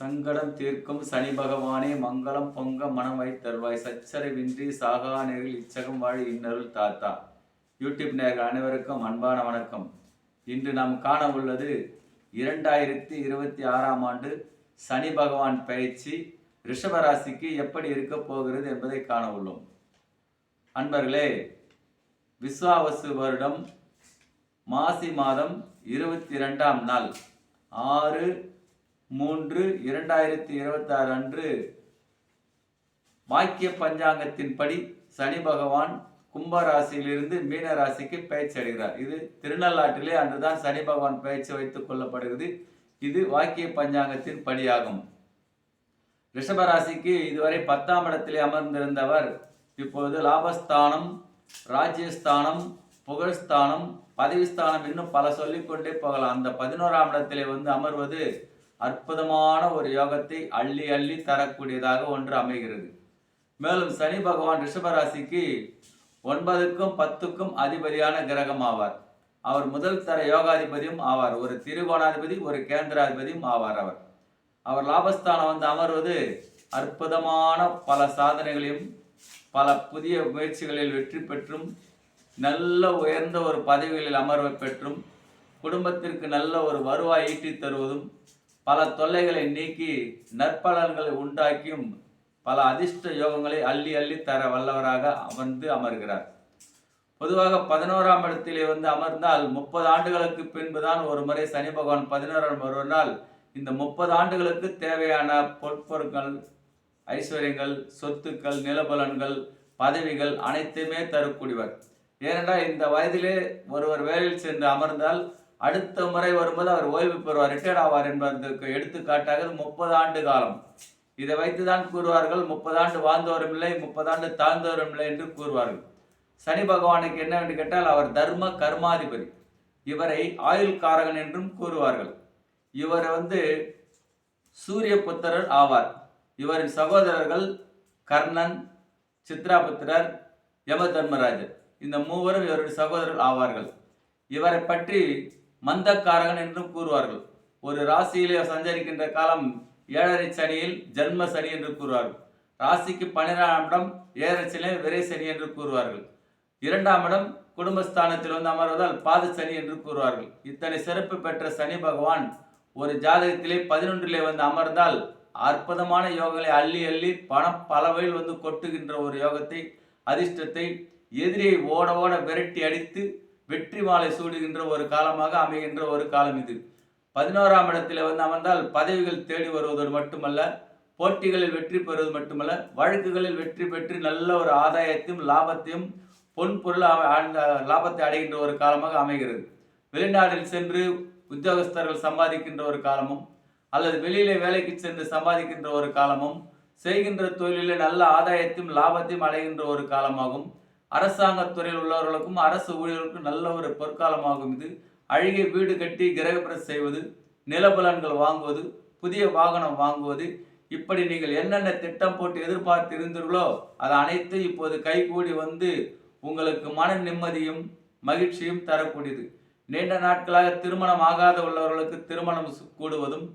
சங்கடம் தீர்க்கும் சனி பகவானே மங்களம் பொங்க மனம் வைத்தருவாய் சச்சரவின்றி சாகா நேரில் இச்சகம் வாழி இன்னருள் தாத்தா. யூடியூப் நேர்கள் அனைவருக்கும் அன்பான வணக்கம். இன்று நாம் காண உள்ளது இரண்டாயிரத்தி இருபத்தி ஆறாம் ஆண்டு சனி பகவான் பயிற்சி ரிஷபராசிக்கு எப்படி இருக்க போகிறது என்பதை காண உள்ளோம். அன்பர்களே விஸ்வாவசு வருடம் மாசி மாதம் இருபத்தி இரண்டாம் நாள் ஆறு மூன்று இரண்டாயிரத்தி இருபத்தி ஆறு அன்று வாக்கிய பஞ்சாங்கத்தின்படி சனி பகவான் கும்ப ராசியிலிருந்து மீன ராசிக்கு பயிற்சி அடைகிறார். இது திருநள்ளாற்றிலே அன்றுதான் சனி பகவான் பயிற்சி வைத்துக் கொள்ளப்படுகிறது. இது வாக்கிய பஞ்சாங்கத்தின் படியாகும். ரிஷபராசிக்கு இதுவரை பத்தாம் இடத்திலே அமர்ந்திருந்தவர் இப்பொழுது லாபஸ்தானம் ராஜ்யஸ்தானம் புகழ்ஸ்தானம் பதவிஸ்தானம் இன்னும் பல சொல்லிக்கொண்டே போகலாம். அந்த பதினோராம் இடத்திலே வந்து அமர்வது அற்புதமான ஒரு யோகத்தை அள்ளி அள்ளி தரக்கூடியதாக ஒன்று அமைகிறது. மேலும் சனி பகவான் ரிஷபராசிக்கு ஒன்பதுக்கும் பத்துக்கும் அதிபதியான கிரகம் ஆவார். அவர் முதல் தர யோகாதிபதியும் ஆவார். ஒரு திருகோணாதிபதி ஒரு கேந்திராதிபதியும் ஆவார் அவர். அவர் லாபஸ்தானம் வந்து அமர்வது அற்புதமான பல சாதனைகளையும் பல புதிய முயற்சிகளில் வெற்றி பெற்றும் நல்ல உயர்ந்த ஒரு பதவிகளில் அமர்வை பெற்றும் குடும்பத்திற்கு நல்ல ஒரு வருவாய் ஈட்டி தருவதும் பல தொல்லைகளை நீக்கி நற்பலன்களை உண்டாக்கியும் பல அதிர்ஷ்ட யோகங்களை அள்ளி அள்ளி தர வல்லவராக அமர்ந்து அமர்கிறார். பொதுவாக பதினோராம் இடத்திலே வந்து அமர்ந்தால் முப்பது ஆண்டுகளுக்கு பின்புதான் ஒரு முறை சனி பகவான் பதினோராம் வருவதால் இந்த முப்பது ஆண்டுகளுக்கு தேவையான பொற்பொருட்கள் ஐஸ்வர்யங்கள் சொத்துக்கள் நிலபலன்கள் பதவிகள் அனைத்துமே தரக்கூடியவர். ஏனென்றால் இந்த வயதிலே ஒருவர் வேலையில் சென்று அமர்ந்தால் அடுத்த முறை வரும்போது அவர் ஓய்வு பெறுவார் ரிட்டையர்ட் ஆவார் என்பதற்கு எடுத்துக்காட்டாக முப்பது ஆண்டு காலம். இதை வைத்துதான் கூறுவார்கள் முப்பது ஆண்டு வாழ்ந்தவரும் இல்லை முப்பது ஆண்டு தாழ்ந்தவரும் இல்லை என்று கூறுவார்கள். சனி பகவானுக்கு என்னவென்று கேட்டால் அவர் தர்ம கர்மாதிபதி. இவரை ஆயுள் காரகன் என்றும் கூறுவார்கள். இவர் வந்து சூரிய புத்திரர் ஆவார். இவரின் சகோதரர்கள் கர்ணன் சித்ராபுத்திரர் யம தர்மராஜர் இந்த மூவரும் இவருடைய சகோதரர்கள் ஆவார்கள். இவரை பற்றி மந்தக்காரகன் என்றும் கூறுவார்கள். ஒரு ராசியிலே சஞ்சரிக்கின்ற காலம் ஏழரை சனியில் ஜென்ம சனி என்று கூறுவார்கள். ராசிக்கு பன்னிரெண்டாம் இடம் ஏழரை சனியில் விரை சனி என்று கூறுவார்கள். இரண்டாம் இடம் குடும்பஸ்தானத்தில் வந்து அமர்வதால் பாத சனி என்று கூறுவார்கள். இத்தனை சிறப்பு பெற்ற சனி பகவான் ஒரு ஜாதகத்திலே பதினொன்றிலே வந்து அமர்ந்தால் அற்புதமான யோகங்களை அள்ளி அள்ளி பணம் பலவையில் வந்து கொட்டுகின்ற ஒரு யோகத்தை அதிர்ஷ்டத்தை எதிரியை ஓட ஓட விரட்டி அடித்து வெற்றி மாலை சூடுகின்ற ஒரு காலமாக அமைகின்ற ஒரு காலம் இது. பதினோராம் இடத்தில் வந்து அமர்ந்தால் பதவிகள் தேடி வருவதோடு மட்டுமல்ல போட்டிகளில் வெற்றி பெறுவது மட்டுமல்ல வழக்குகளில் வெற்றி பெற்று நல்ல ஒரு ஆதாயத்தையும் லாபத்தையும் பொன் பொருள் லாபத்தை அடைகின்ற ஒரு காலமாக அமைகிறது. வெளிநாட்டில் சென்று உத்தியோகஸ்தர்கள் சம்பாதிக்கின்ற ஒரு காலமும் அல்லது வெளியிலே வேலைக்கு சென்று சம்பாதிக்கின்ற ஒரு காலமும் செய்கின்ற தொழிலில் நல்ல ஆதாயத்தையும் லாபத்தையும் அடைகின்ற ஒரு காலமாகும். அரசாங்க துறையில் உள்ளவர்களுக்கும் அரசு ஊழியர்களுக்கும் நல்ல ஒரு பொற்காலமாகும் இது. அழுகிய வீடு கட்டி கிரகப்பிரசம் செய்வது நிலபலன்கள் வாங்குவது புதிய வாகனம் வாங்குவது. இப்படி நீங்கள் என்னென்ன திட்டம் போட்டு எதிர்பார்த்து இருந்தீர்களோ அது அனைத்தும் இப்போது கைகூடி வந்து உங்களுக்கு மன நிம்மதியும் மகிழ்ச்சியும் தரக்கூடியது. நீண்ட நாட்களாக திருமணம் ஆகாத உள்ளவர்களுக்கு திருமணம் கூடுவதும்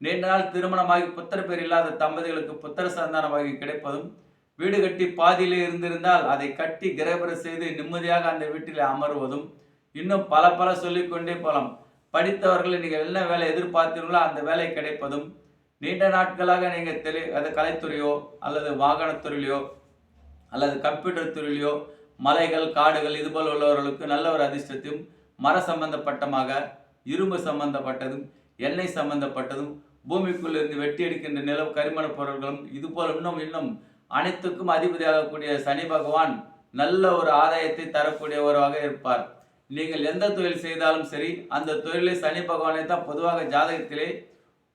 நீண்ட நாள் திருமணமாகி புத்திர பேர் இல்லாத தம்பதிகளுக்கு புத்திர சந்தானமாகி கிடைப்பதும் வீடு கட்டி பாதியிலே இருந்திருந்தால் அதை கட்டி கிரகபர செய்து நிம்மதியாக அந்த வீட்டில் அமர்வதும். இன்னும் பல பல சொல்லிக்கொண்டே போகலாம் படித்தவர்களை நீங்கள் என்ன வேலை எதிர்பார்த்தீர்களோ அந்த வேலை கிடைப்பதும். நீண்ட நாட்களாக நீங்கள் தெளி அது கலைத்துறையோ அல்லது வாகனத்துறையிலையோ அல்லது கம்ப்யூட்டர் துறையிலையோ மலைகள் காடுகள் இதுபோல் உள்ளவர்களுக்கு நல்ல ஒரு அதிர்ஷ்டத்தையும் மர சம்பந்தப்பட்டமாக இரும்பு சம்பந்தப்பட்டதும் எண்ணெய் சம்பந்தப்பட்டதும் பூமிக்குள்ளிருந்து வெட்டி எடுக்கின்ற நிலம் கரிமண பொருட்களும் இதுபோல் இன்னும் இன்னும் அனைத்துக்கும் அதிபதியாகக்கூடிய சனி பகவான் நல்ல ஒரு ஆதாயத்தை தரக்கூடிய தரக்கூடியவராக இருப்பார். நீங்கள் எந்த தொழில் செய்தாலும் சரி அந்த தொழிலை சனி பகவானை தான் பொதுவாக ஜாதகத்திலே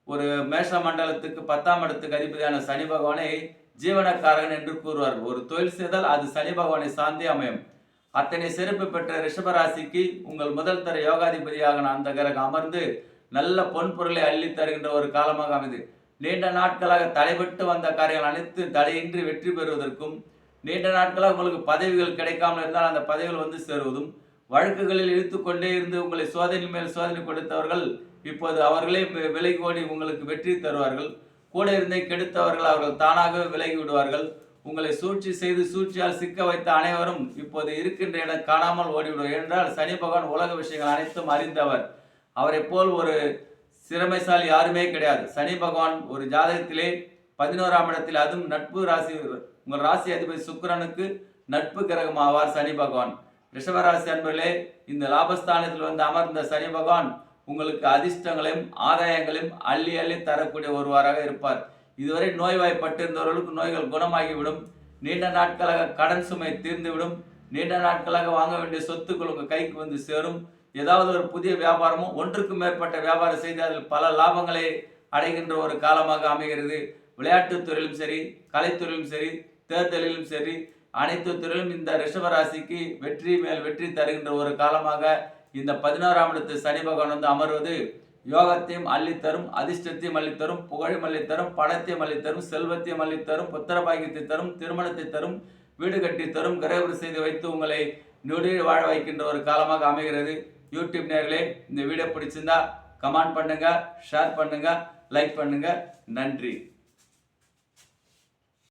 ஒரு மேஷ மண்டலத்துக்கு பத்தாம் இடத்துக்கு அதிபதியான சனி பகவானை ஜீவனக்காரகன் என்று கூறுவார். ஒரு தொழில் செய்தால் அது சனி பகவானை சார்ந்தே அமையும். அத்தனை சிறப்பு பெற்ற ரிஷபராசிக்கு உங்கள் முதல் தர யோகாதிபதியாக அந்த கிரகம் அமர்ந்து நல்ல பொன்பொருளை அள்ளி தருகின்ற ஒரு காலமாக அமைது. நீண்ட நாட்களாக தலைவிட்டு வந்த காரியங்கள் அனைத்து தடையின்றி வெற்றி பெறுவதற்கும் நீண்ட நாட்களாக உங்களுக்கு பதவிகள் கிடைக்காமல் இருந்தால் அந்த பதவிகள் வந்து சேருவதும் வழக்குகளில் இழுத்து கொண்டே இருந்து உங்களை சோதனை மேல் சோதனை கொடுத்தவர்கள் இப்போது அவர்களே விலை கோடி உங்களுக்கு வெற்றி தருவார்கள். கூட இருந்தே கெடுத்தவர்கள் அவர்கள் தானாகவே விலகி விடுவார்கள். உங்களை சூழ்ச்சி செய்து சூழ்ச்சியால் சிக்க வைத்த அனைவரும் இப்போது இருக்கின்ற இடம் காணாமல் ஓடிவிடும். என்றால் சனி பகவான் உலக விஷயங்கள் அனைத்தும் அறிந்தவர். அவரை போல் ஒரு சிறமைசாலி யாருமே கிடையாது. சனி பகவான் ஒரு ஜாதகத்திலே பதினோராம் இடத்தில் அதுவும் நட்பு ராசி உங்கள் ராசி அதிபதி சுக்கரனுக்கு நட்பு கிரகம் ஆவார் சனி பகவான். ரிஷபராசி அன்பர்களே இந்த லாபஸ்தானத்தில் வந்து அமர்ந்த சனி பகவான் உங்களுக்கு அதிர்ஷ்டங்களையும் ஆதாயங்களையும் அள்ளி அள்ளி தரக்கூடிய ஒருவராக இருப்பார். இதுவரை நோய்வாய்ப்பட்டிருந்தவர்களுக்கு நோய்கள் குணமாகிவிடும். நீண்ட நாட்களாக கடன் சுமை தீர்ந்துவிடும். நீண்ட நாட்களாக வாங்க வேண்டிய சொத்துக்கள் உங்கள் கைக்கு வந்து சேரும். ஏதாவது ஒரு புதிய வியாபாரமும் ஒன்றுக்கும் மேற்பட்ட வியாபாரம் செய்து அதில் பல லாபங்களை அடைகின்ற ஒரு காலமாக அமைகிறது. விளையாட்டுத் துறையிலும் சரி கலைத்துறையிலும் சரி தேர்தலிலும் சரி அனைத்து துறையிலும் இந்த ரிஷபராசிக்கு வெற்றி மேல் வெற்றி தருகின்ற ஒரு காலமாக இந்த பதினோராம் இடத்து சனி பகவான் வந்து அமர்வது. யோகத்தையும் அள்ளித்தரும் அதிர்ஷ்டத்தையும் அள்ளித்தரும் புகழையும் அள்ளித்தரும் பணத்தையும் அள்ளித்தரும் செல்வத்தையும் அள்ளித்தரும் புத்திரபாகியத்தை தரும் திருமணத்தை தரும் வீடு கட்டி தரும் கிரகவர் செய்து வைத்து உங்களை நொடியில் வாழ வைக்கின்ற ஒரு காலமாக அமைகிறது. யூடியூப் நேர்களே இந்த வீடியோ பிடிச்சிருந்தா கமெண்ட் பண்ணுங்க ஷேர் பண்ணுங்க லைக் பண்ணுங்க. நன்றி.